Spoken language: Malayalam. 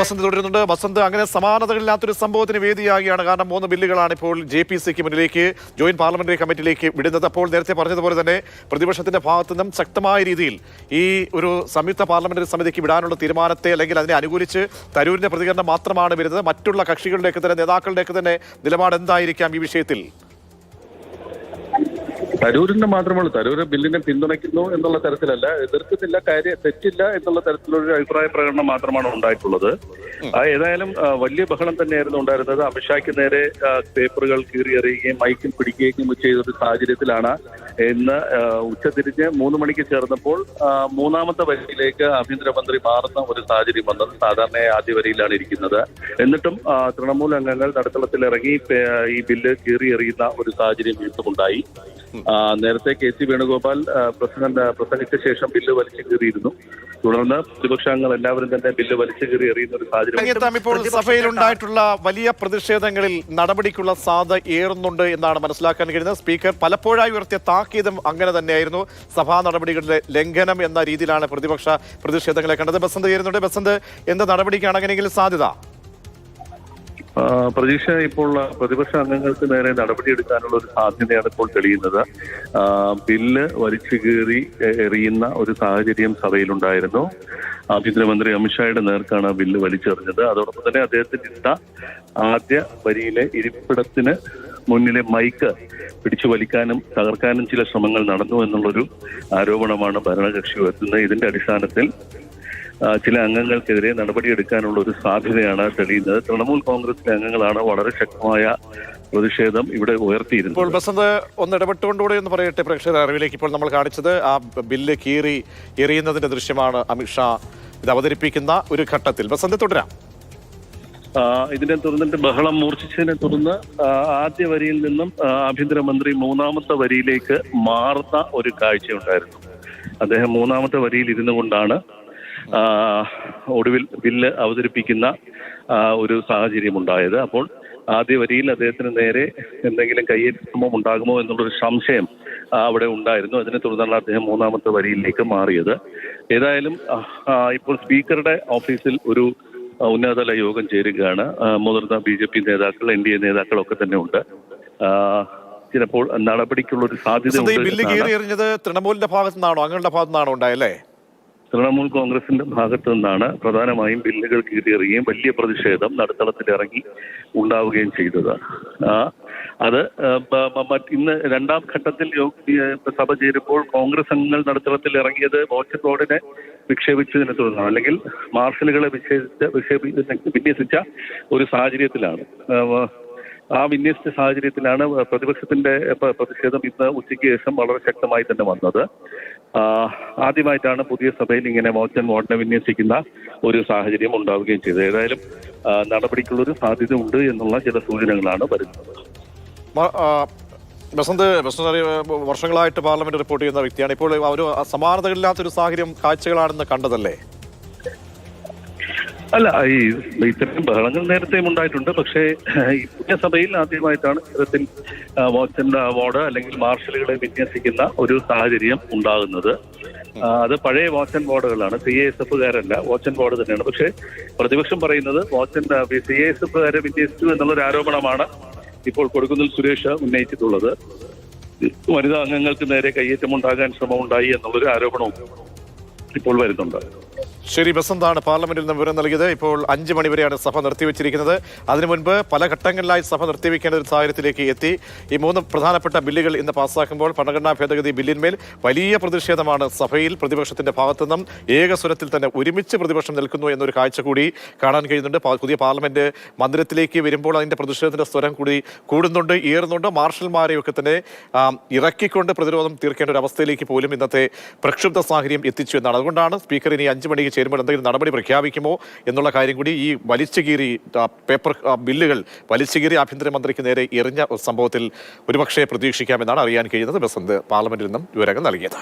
വസന്ത് തുടരുന്നുണ്ട്. വസന്ത് അങ്ങനെ സമാനതകളില്ലാത്തൊരു സംഭവത്തിന് വേദിയാകുകയാണ്. കാരണം മൂന്ന് ബില്ലുകളാണ് ഇപ്പോൾ ജെ പി സിക്ക് മുന്നിലേക്ക് ജോയിന്റ് പാർലമെന്ററി കമ്മിറ്റിയിലേക്ക് വിടുന്നത്. അപ്പോൾ നേരത്തെ പറഞ്ഞതുപോലെ തന്നെ പ്രതിപക്ഷത്തിന്റെ ഭാഗത്തു നിന്നും ശക്തമായ രീതിയിൽ ഈ ഒരു സംയുക്ത പാർലമെന്ററി സമിതിക്ക് വിടാനുള്ള തീരുമാനത്തെ അല്ലെങ്കിൽ അതിനെ അനുകൂലിച്ച് തരൂരിന്റെ പ്രതികരണം മാത്രമാണ് വരുന്നത്. മറ്റുള്ള കക്ഷികളുടെയൊക്കെ തന്നെ നേതാക്കളുടെയൊക്കെ തന്നെ നിലപാട് എന്തായിരിക്കാം ഈ വിഷയത്തിൽ? തരൂരിന്റെ മാത്രമല്ല തരൂര് ബില്ലിനെ പിന്തുണയ്ക്കുന്നു എന്നുള്ള തരത്തിലല്ല എതിർക്കുന്നില്ല കാര്യം തെറ്റില്ല എന്നുള്ള തരത്തിലൊരു അഭിപ്രായ പ്രകടനം മാത്രമാണ് ഉണ്ടായിട്ടുള്ളത്. ആ ഏതായാലും വലിയ ബഹളം തന്നെയായിരുന്നു ഉണ്ടായിരുന്നത്. അമിത്ഷായ്ക്ക് നേരെ പേപ്പറുകൾ കീറിയെറിയുകയും മൈക്കിൽ പിടിക്കുകയും ചെയ്ത ഒരു സാഹചര്യത്തിലാണ് ഇന്ന് ഉച്ചതിരിഞ്ഞ് മൂന്ന് മണിക്ക് ചേർന്നപ്പോൾ മൂന്നാമത്തെ വരിയിലേക്ക് ആഭ്യന്തരമന്ത്രി മാറുന്ന ഒരു സാഹചര്യം വന്നത് സാധാരണ ആദ്യ വരിയിലാണ് ഇരിക്കുന്നത്. എന്നിട്ടും തൃണമൂൽ അംഗങ്ങൾ നടുത്തളത്തിലിറങ്ങി ഈ ബില്ല് കീറിയെറിയുന്ന ഒരു സാഹചര്യം വീണ്ടും ഉണ്ടായി. നേരത്തെ കെ സി വേണുഗോപാൽ പ്രസിഡന്റ് പ്രസംഗിച്ച ശേഷം ബില്ല് വലിച്ചു കീറിയിരുന്നു. തുടർന്ന് പ്രതിപക്ഷാംഗങ്ങൾ എല്ലാവരും തന്നെ ബില്ല് വലിച്ചു കീറി എറിയുന്ന ഒരു സാഹചര്യം ഇപ്പോൾ സഭയിൽ ഉണ്ടായിട്ടുള്ള വലിയ പ്രതിഷേധങ്ങളിൽ നടപടിക്കുള്ള സാധ്യത ഏറുന്നുണ്ട് എന്നാണ് മനസ്സിലാക്കാൻ കഴിയുന്നത്. സ്പീക്കർ പലപ്പോഴായി ഉയർത്തിയ താക്കീതും അങ്ങനെ തന്നെയായിരുന്നു. സഭാ നടപടികളുടെ ലംഘനം എന്ന രീതിയിലാണ് പ്രതിപക്ഷ പ്രതിഷേധങ്ങളെ കണ്ടത്. ബസന്ത് ചേരുന്നുണ്ട്. ബസന്ത് എന്ത് നടപടിക്കാണ് അങ്ങനെയെങ്കിലും സാധ്യത? പ്രതീക്ഷ ഇപ്പോൾ പ്രതിപക്ഷ അംഗങ്ങൾക്ക് നേരെ നടപടിയെടുക്കാനുള്ള ഒരു സാധ്യതയാണ് ഇപ്പോൾ തെളിയുന്നത്. ബില്ല് വലിച്ചു കീറി എറിയുന്ന ഒരു സാഹചര്യം സഭയിലുണ്ടായിരുന്നു. ആഭ്യന്തരമന്ത്രി അമിത്ഷായുടെ നേർക്കാണ് ബില്ല് വലിച്ചെറിഞ്ഞത്. അതോടൊപ്പം തന്നെ അദ്ദേഹത്തിന്റെ ഇട്ട ആദ്യ വരിയിലെ ഇരിപ്പിടത്തിന് മുന്നിലെ മൈക്ക് പിടിച്ചു വലിക്കാനും തകർക്കാനും ചില ശ്രമങ്ങൾ നടന്നു എന്നുള്ളൊരു ആരോപണമാണ് ഭരണകക്ഷി ഉയർത്തുന്നത്. ഇതിന്റെ അടിസ്ഥാനത്തിൽ ചില അംഗങ്ങൾക്കെതിരെ നടപടിയെടുക്കാനുള്ള ഒരു സാധ്യതയാണ് തെളിയുന്നത്. തൃണമൂൽ കോൺഗ്രസിലെ അംഗങ്ങളാണ് വളരെ ശക്തമായ പ്രതിഷേധം ഇവിടെ ഉയർത്തിയിരുന്നത്. ഇപ്പോൾ ബസന്ത് ഒന്ന് ഇടപെട്ടുകൊണ്ടുകൂടെ എന്ന് പറയട്ടെ പ്രേക്ഷകരുടെ അറിവിലേക്ക്. ഇപ്പോൾ നമ്മൾ കാണിച്ചത് ആ ബില്ല് കീറി എറിയുന്നതിന്റെ ദൃശ്യമാണ് അമിത്ഷാ ഇത് അവതരിപ്പിക്കുന്ന ഒരു ഘട്ടത്തിൽ. ബസന്ത് തുടരാം. ഇതിനെ തുടർന്നിട്ട് ബഹളം മൂർച്ഛിച്ചതിനെ തുടർന്ന് ആദ്യ വരിയിൽ നിന്നും ആഭ്യന്തരമന്ത്രി മൂന്നാമത്തെ വരിയിലേക്ക് മാറുന്ന ഒരു കാഴ്ചയുണ്ടായിരുന്നു. അദ്ദേഹം മൂന്നാമത്തെ വരിയിൽ ഇരുന്നു കൊണ്ടാണ് ഒടുവിൽ ബില്ല് അവതരിപ്പിക്കുന്ന ഒരു സാഹചര്യം ഉണ്ടായത്. അപ്പോൾ ആദ്യ വരിയിൽ അദ്ദേഹത്തിന് നേരെ എന്തെങ്കിലും കയ്യേറ്റമോ ഉണ്ടാകുമോ എന്നുള്ളൊരു സംശയം അവിടെ ഉണ്ടായിരുന്നു. അതിനെ തുടർന്നാണ് അദ്ദേഹം മൂന്നാമത്തെ വരിയിലേക്ക് മാറിയത്. ഏതായാലും ഇപ്പോൾ സ്പീക്കറുടെ ഓഫീസിൽ ഒരു ഉന്നതതല യോഗം ചേരുകയാണ്. മുതിർന്ന ബി ജെ പി നേതാക്കൾ എൻ ഡി എ നേതാക്കളൊക്കെ തന്നെ ഉണ്ട്. ചിലപ്പോൾ നടപടിക്കുള്ള ഒരു സാധ്യത ബില്ല് എറിഞ്ഞത് തൃണമൂലിന്റെ ഭാഗത്തു നിന്നാണോ ഭാഗത്തുനിന്നാണോ ഭാഗത്തു നിന്നാണോ ഉണ്ടായല്ലേ? തൃണമൂൽ കോൺഗ്രസിന്റെ ഭാഗത്തു നിന്നാണ് പ്രധാനമായും ബില്ലുകൾ കീറിയെറിയുകയും വലിയ പ്രതിഷേധം നടുത്തളത്തിൽ ഇറങ്ങി ഉണ്ടാവുകയും ചെയ്തത്. അത് ഇന്ന് രണ്ടാം ഘട്ടത്തിൽ സഭ ചേരുമ്പോൾ കോൺഗ്രസ് അംഗങ്ങൾ നടുത്തളത്തിൽ ഇറങ്ങിയത് ബോർഡിനെ വിക്ഷേപിച്ചതിനെ തുടർന്നാണ്. അല്ലെങ്കിൽ മാർഷലുകളെ വിക്ഷേപിച്ച വിക്ഷേപിച്ച വിന്യസിച്ച ഒരു സാഹചര്യത്തിലാണ്. ആ, വിന്യസിച്ച സാഹചര്യത്തിലാണ് പ്രതിപക്ഷത്തിന്റെ പ്രതിഷേധം ഇന്ന് ഉച്ചയ്ക്ക് ശേഷം വളരെ ശക്തമായി തന്നെ വന്നത്. ആദ്യമായിട്ടാണ് പുതിയ സഭയിൽ ഇങ്ങനെ മോച്ചൻ വോട്ടിനെ വിന്യസിക്കുന്ന ഒരു സാഹചര്യം ഉണ്ടാവുകയും ചെയ്തത്. ഏതായാലും നടപടിക്കുള്ളൊരു സാധ്യത ഉണ്ട് എന്നുള്ള ചില സൂചനകളാണ് വരുന്നത്. ബസന്ത് ബസന്ത് വർഷങ്ങളായിട്ട് പാർലമെന്റ് റിപ്പോർട്ട് ചെയ്യുന്ന വ്യക്തിയാണ്. ഇപ്പോൾ ഒരു സമാനതകളില്ലാത്തൊരു സാഹചര്യം കാഴ്ചകളാണെന്ന് കണ്ടതല്ലേ? അല്ല ഈ ഇത്തരം ബഹളങ്ങൾ നേരത്തെയും ഉണ്ടായിട്ടുണ്ട്. പക്ഷേ ഈ പുതിയ സഭയിൽ ആദ്യമായിട്ടാണ് ഇത്തരത്തിൽ വാച്ചന്റെ അവാർഡ് അല്ലെങ്കിൽ മാർഷലുകളെ വിന്യസിക്കുന്ന ഒരു സാഹചര്യം ഉണ്ടാകുന്നത്. അത് പഴയ വാച്ചൻ ബോർഡുകളാണ് സി എസ് എഫുകാരല്ല വാച്ചൻ ബോർഡ് തന്നെയാണ്. പക്ഷേ പ്രതിപക്ഷം പറയുന്നത് വാച്ചൻ സി എസ് എഫുകാരെ വിന്യസിച്ചു എന്നുള്ളൊരു ആരോപണമാണ് ഇപ്പോൾ കൊടുക്കുന്നിൽ സുരേഷ് ഉന്നയിച്ചിട്ടുള്ളത്. വനിതാ അംഗങ്ങൾക്ക് നേരെ കയ്യേറ്റമുണ്ടാകാൻ ശ്രമമുണ്ടായി എന്നുള്ളൊരു ആരോപണവും ഇപ്പോൾ വരുന്നുണ്ട്. ശരി ബസന്താണ് പാർലമെന്റിൽ നിന്ന് വിവരം നൽകിയത്. ഇപ്പോൾ അഞ്ച് മണിവരെയാണ് സഭ നിർത്തിവെച്ചിരിക്കുന്നത്. അതിനു മുൻപ് പല ഘട്ടങ്ങളിലായി സഭ നിർത്തിവെക്കേണ്ട ഒരു സാഹചര്യത്തിലേക്ക് എത്തി. ഈ മൂന്ന് പ്രധാനപ്പെട്ട ബില്ലുകൾ ഇന്ന് പാസ്സാക്കുമ്പോൾ ഭരണഘടനാ ഭേദഗതി ബില്ലിന്മേൽ വലിയ പ്രതിഷേധമാണ് സഭയിൽ പ്രതിപക്ഷത്തിന്റെ ഭാഗത്തു നിന്നും ഏകസ്വരത്തിൽ തന്നെ ഒരുമിച്ച് പ്രതിപക്ഷം നിൽക്കുന്നു എന്നൊരു കാഴ്ച കൂടി കാണാൻ കഴിയുന്നുണ്ട്. പുതിയ പാർലമെന്റ് മന്ദിരത്തിലേക്ക് വരുമ്പോൾ അതിന്റെ പ്രതിഷേധത്തിന്റെ സ്വരം കൂടി കൂടുന്നുണ്ട് ഏറുന്നുണ്ട് മാർഷൽമാരെയൊക്കെ തന്നെ ഇറക്കിക്കൊണ്ട് പ്രതിരോധം തീർക്കേണ്ട ഒരു അവസ്ഥയിലേക്ക് പോലും ഇന്നത്തെ പ്രക്ഷുബ്ധ സാഹചര്യം എത്തിച്ചു എന്നാണ്. അതുകൊണ്ടാണ് സ്പീക്കർ ഇനി അഞ്ച് മണിക്ക് ചേരുമ്പോൾ എന്തെങ്കിലും നടപടി പ്രഖ്യാപിക്കുമോ എന്നുള്ള കാര്യം കൂടി ഈ വലിച്ചുകീറി പേപ്പർ ബില്ലുകൾ വലിച്ചുകീറി ആഭ്യന്തരമന്ത്രിക്ക് നേരെ എറിഞ്ഞ സംഭവത്തിൽ ഒരുപക്ഷെ പ്രതീക്ഷിക്കാമെന്നാണ് അറിയാൻ കഴിയുന്നത്. ബസന്ത് പാർലമെന്റിൽ നിന്നും വിവരങ്ങൾ നൽകിയത്.